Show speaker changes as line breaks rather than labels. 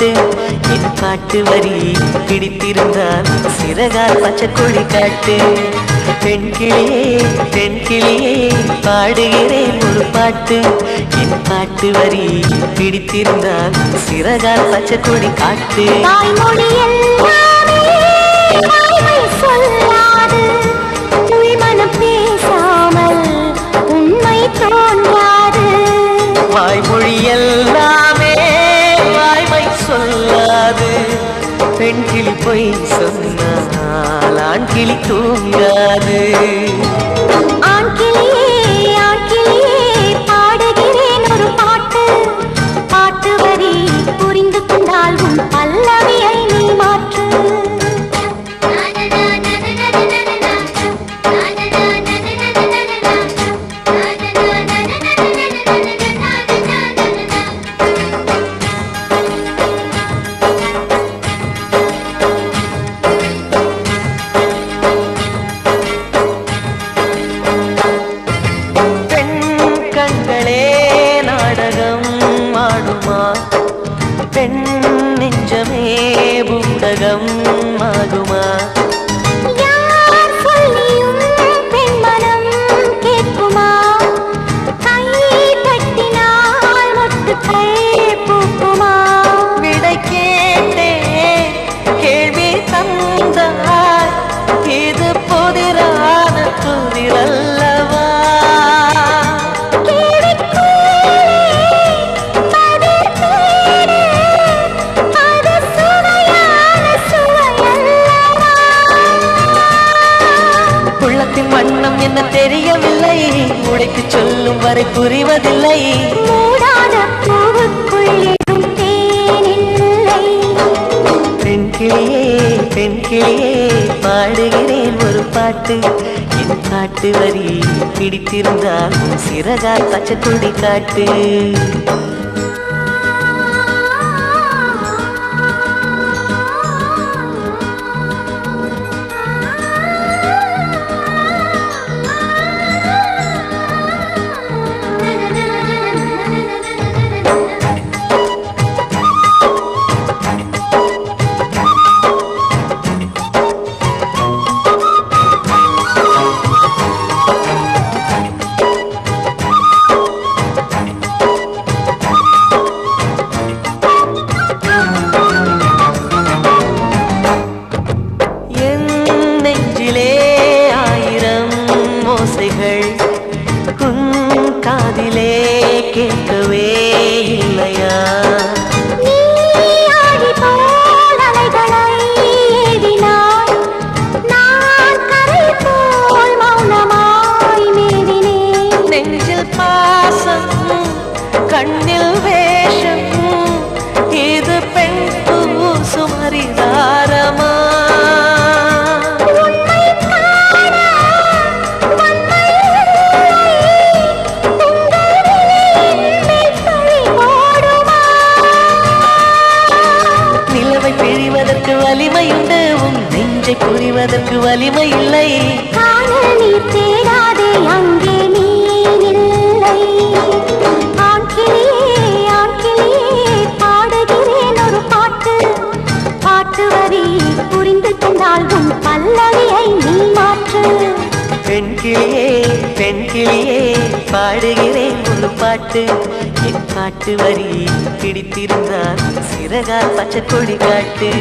ஒரு பாட்டு. என் பாட்டு வரி பிடித்திருந்தால் சிறகால் பச்சை கொடி காட்டு. பெண் கிளியே பெண் கிளியே பாடுகிறேன் ஒரு பாட்டு. என் பாட்டு வரி பிடித்திருந்தால் சிறகால் பச்சை கொடி காட்டு
தாய்மொழி
சொன்னால் கிளி தூங்காது.
பூக்குமா?
விடை கேட்டே கேள்வி தந்தாய். இது புதிரான என்ன தெரியவில்லை உடைத்து சொல்லும் வரை புரிவதில்லை.
மூடாத பூவுக்குள் எழும் தேனில்லை.
பெண் கிளியே பெண் கிளியே பாடுகிறேன் ஒரு பாட்டு. என் பாட்டு வரி பிடித்திருந்தால் சிறகால் பச்சை கொடி காட்டு. வலிமை இல்லை
நீர் தேடாதே அங்கே புரிந்து கொண்டால் உன் பல்லவியை நீ மாற்று.
பெண் கிளியே பெண் கிளியே பாடுகிறேன் ஒரு பாட்டு. என் பாட்டு வரி பிடித்திருந்தால் சிறகால் பச்சை கொடி காட்டு.